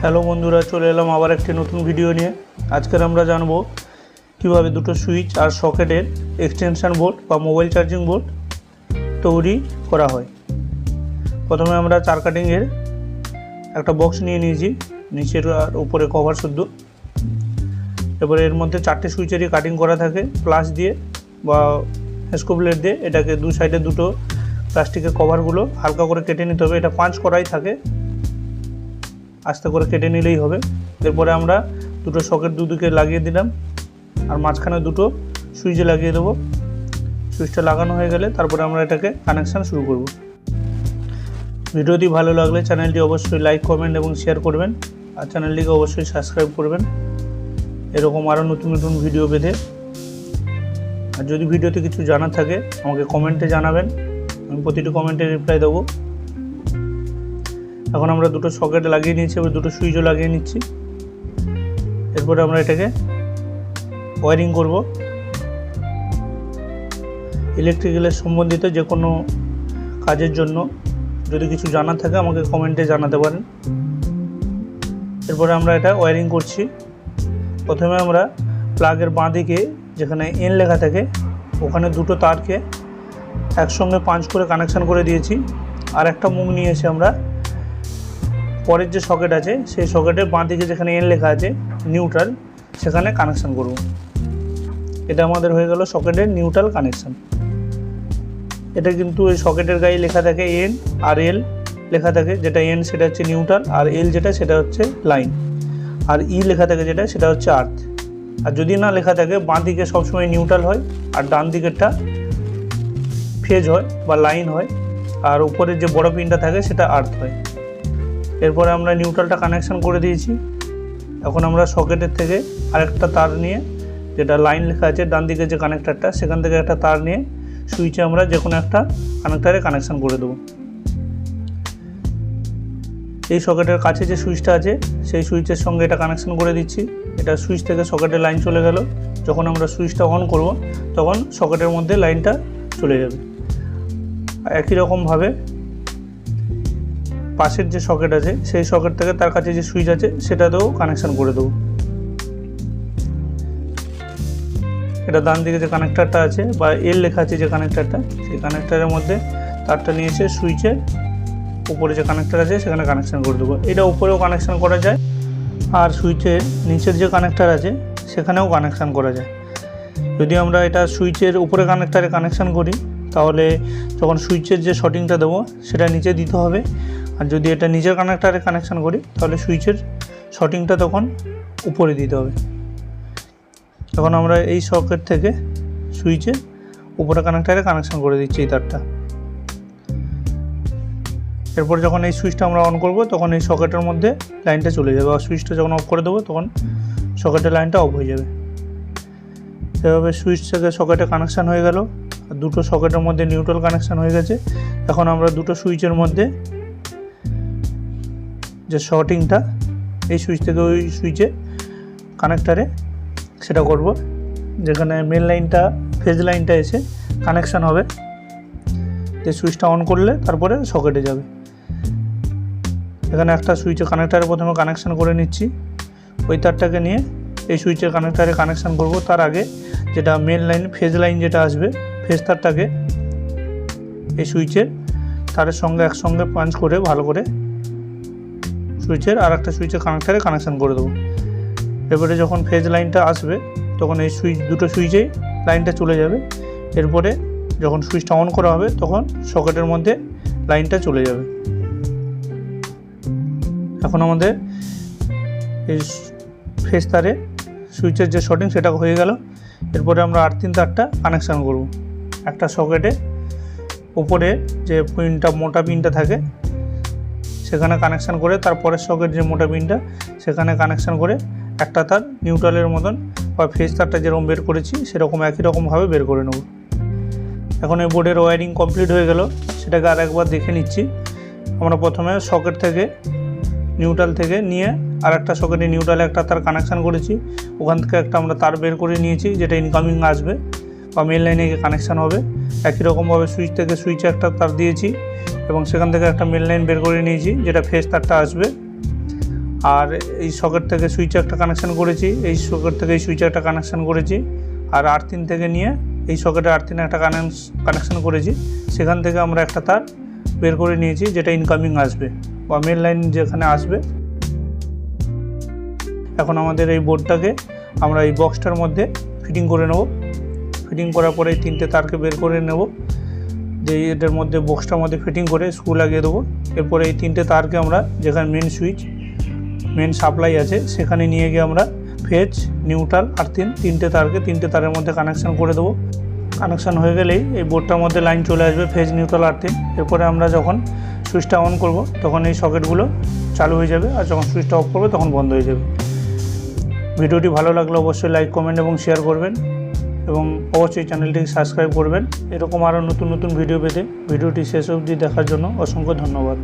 Hello বন্ধুরা, চলে এলাম আবার একটি নতুন ভিডিও নিয়ে। আজকের আমরা জানব কীভাবে দুটো সুইচ আর সকেটের এক্সটেনশান বোর্ড বা মোবাইল চার্জিং বোর্ড তৈরি করা হয়। প্রথমে আমরা চার কাটিংয়ের একটা বক্স নিয়ে নিয়েছি, নিচের আর উপরে কভার শুদ্ধ। এবারে এর মধ্যে চারটে সুইচেরই কাটিং করা থাকে প্লাস দিয়ে বা হেস্কো ব্লেড দিয়ে এটাকে দু সাইডে দুটো প্লাস্টিকের কভারগুলো হালকা করে কেটে নিতে হবে। এটা পাঁচ করাই থাকে। আস্তে করে কেটে নিলেই হবে। এরপরে আমরা দুটো সকেট দুদিকে লাগিয়ে দিলাম। আর মাঝখানে দুটো সুইচে লাগিয়ে দেবো। সুইচটা লাগানো হয়ে গেলে তারপরে আমরা এটাকে কানেকশান শুরু করব। ভিডিওটি ভালো লাগলে চ্যানেলটি অবশ্যই লাইক, কমেন্ট এবং শেয়ার করবেন। আর চ্যানেলটিকে অবশ্যই সাবস্ক্রাইব করবেন। এরকম আরও নতুন নতুন ভিডিও পেতে। আর যদি ভিডিওতে কিছু জানার থাকে, আমাকে কমেন্টে জানাবেন। আমি প্রতিটি কমেন্টে রিপ্লাই দেবো। এখন আমরা দুটো সকেট লাগিয়ে নিয়েছি, এবার দুটো সুইচও লাগিয়ে নিচ্ছি। এরপরে আমরা এটাকে ওয়ারিং করব। ইলেকট্রিক্যালের সম্বন্ধিত যে কোনো কাজের জন্য যদি কিছু জানার থাকে, আমাকে কমেন্টে জানাতে পারেন। এরপরে আমরা এটা ওয়ারিং করছি। প্রথমে আমরা প্লাগের বাঁ দিকে যেখানে এন লেখা থাকে, ওখানে দুটো তারকে একসঙ্গে পাঁচ করে কানেকশান করে দিয়েছি। আর একটা মুখ নিয়েছি আমরা পরের যে সকেট আছে, সেই সকেটের বাঁ দিকে যেখানে এন লেখা আছে নিউট্রাল সেখানে কানেকশান করব। এটা আমাদের হয়ে গেল সকেটের নিউট্রাল কানেকশান এটা কিন্তু ওই সকেটের গায়ে লেখা থাকে এন আর এল লেখা থাকে, যেটা এন সেটা হচ্ছে নিউট্রাল আর এল যেটা সেটা হচ্ছে লাইন আর ই লেখা থাকে যেটা, সেটা হচ্ছে আর্থ আর যদি না লেখা থাকে, বাঁ দিকে সবসময় নিউট্রাল হয়, আর ডান দিকেরটা ফেজ হয় বা লাইন হয়, আর উপরের যে বড় পিনটা থাকে, সেটা আর্থ হয়। এরপরে আমরা নিউট্রালটা কানেকশান করে দিয়েছি। এখন আমরা সকেটের থেকে আরেকটা তার নিয়ে যেটা লাইন লেখা আছে, ডান দিকে যে কানেক্টারটা সেখান থেকে একটা তার নিয়ে সুইচে আমরা যে কোনো একটা কানেক্টারে কানেকশান করে দেবো। এই সকেটের কাছে যে সুইচটা আছে, সেই সুইচের সঙ্গে এটা কানেকশন করে দিচ্ছি। এটা সুইচ থেকে সকেটের লাইন চলে গেল। যখন আমরা সুইচটা অন করব, তখন সকেটের মধ্যে লাইনটা চলে যাবে। একই রকমভাবে পাশের যে সকেট আছে, সেই সকেট থেকে তার কাছে যে সুইচ আছে, সেটাতেও কানেকশান করে দেবো। এটা ডান দিকে যে কানেক্টারটা আছে, বা এল লেখা আছে যে কানেক্টারটা সেই কানেক্টারের মধ্যে তারটা নিয়ে এসে সুইচে, উপরে যে কানেক্টার আছে, সেখানে কানেকশান করে দেবো। এটা উপরেও কানেকশান করা যায়, আর সুইচের নিচের যে কানেক্টার আছে, সেখানেও কানেকশান করা যায়। যদি আমরা এটা সুইচের উপরে কানেক্টারে কানেকশান করি, তাহলে যখন সুইচের যে শটিংটা দেবো, সেটা নিচে দিতে হবে আর যদি এটা নিজের কানেক্টারে কানেকশান করি, তাহলে সুইচের শটিংটা তখন উপরে দিতে হবে। তখন আমরা এই সকেট থেকে সুইচে উপরে কানেক্টারে কানেকশান করে দিচ্ছি এই তারটা। এরপর যখন এই সুইচটা আমরা অন করব, তখন এই সকেটের মধ্যে লাইনটা চলে যাবে। আর সুইচটা যখন অফ করে দেবো, তখন সকেটের লাইনটা অফ হয়ে যাবে। এভাবে সুইচ থেকে সকেটে কানেকশান হয়ে গেল। দুটো সকেটের মধ্যে নিউট্রাল কানেকশান হয়ে গেছে। এখন আমরা দুটো সুইচের মধ্যে যে শর্টিংটা এই সুইচ থেকে ওই সুইচে কানেক্টারে সেটা করব। যেখানে মেন লাইনটা ফেজ লাইনটা এসে কানেকশান হবে। যে সুইচটা অন করলে তারপরে সকেটে যাবে। এখানে একটা সুইচে কানেক্টারে প্রথমে কানেকশান করে নিচ্ছি। ওই তারটাকে নিয়ে এই সুইচের কানেক্টারে কানেকশান করব। তার আগে যেটা মেন লাইন ফেজ লাইন যেটা আসবে ফেজ তারটাকে এই সুইচের তারের সঙ্গে একসঙ্গে পাঞ্চ করে, ভালো করে সুইচের আর একটা সুইচের কানেক্টারে কানেকশান করে দেবো। এবারে যখন ফেজ লাইনটা আসবে, তখন এই সুইচ, দুটো সুইচেই লাইনটা চলে যাবে। এরপরে যখন সুইচটা অন করা হবে, তখন সকেটের মধ্যে লাইনটা চলে যাবে। এখন আমাদের এই ফেস তারে সুইচের যে শটিং সেটা হয়ে গেল। এরপরে আমরা আট তিন তারটা কানেকশান করব। একটা সকেটে উপরে যে পিনটা মোটা পিনটা থাকে সেখানে কানেকশান করে তারপরের সকেট যে মোটা পিনটা সেখানে কানেকশান করে একটা তার নিউট্রালের মতন বা ফেস তারটা যেরকম বের করেছি, সেরকম একই রকমভাবে বের করে নেব। এখন এই বোর্ডের ওয়ারিং কমপ্লিট হয়ে গেল, সেটাকে আর একবার দেখে নিচ্ছি। আমরা প্রথমে সকেট থেকে নিউট্রাল থেকে নিয়ে আর একটা সকেটে নিউট্রালে একটা তার কানেকশান করেছি। ওখান থেকে একটা আমরা তার বের করে নিয়েছি, যেটা ইনকামিং আসবে বা মেন লাইনে কানেকশান হবে। একই রকমভাবে সুইচ থেকে সুইচে একটা তার দিয়েছি। এবং সেখান থেকে একটা মেন লাইন বের করে নিয়েছি, যেটা ফেস তারটা আসবে। আর এই সকেট থেকে সুইচে একটা কানেকশান করেছি, এই সকেট থেকে এই সুইচে একটা কানেকশান করেছি। আর আর্থিন থেকে নিয়ে এই সকেটে আর্থিনে একটা কানেকশান করেছি। সেখান থেকে আমরা একটা তার বের করে নিয়েছি, যেটা ইনকামিং আসবে বা মেন লাইন যেখানে আসবে। এখন আমাদের এই বোর্ডটাকে আমরা এই বক্সটার মধ্যে ফিটিং করে নেব। ফিটিং করার পরে এই তিনটে তারকে বের করে নেব। যে এটার মধ্যে বক্সটার মধ্যে ফিটিং করে স্ক্রু লাগিয়ে দেবো। এরপরে এই তিনটে তারকে আমরা যেখানে মেন সুইচ মেন সাপ্লাই আছে, সেখানে নিয়ে গিয়ে আমরা ফেজ নিউট্রাল আর তিন, তিনটে তারকে, তিনটে তারের মধ্যে কানেকশান করে দেবো। কানেকশান হয়ে গেলেই এই বোর্ডটার মধ্যে লাইন চলে আসবে ফেজ নিউট্রাল আর তিন। এরপরে আমরা যখন সুইচটা অন করব, তখন এই সকেটগুলো চালু হয়ে যাবে আর যখন সুইচটা অফ করব, তখন বন্ধ হয়ে যাবে। ভিডিওটি ভালো লাগলে অবশ্যই লাইক কমেন্ট এবং শেয়ার করবেন। এবং অবশ্যই চ্যানেলটিকে সাবস্ক্রাইব করবেন। এরকম আরও নতুন নতুন ভিডিও পেতে ভিডিওটি শেষ অবধি দেখার জন্য অসংখ্য ধন্যবাদ।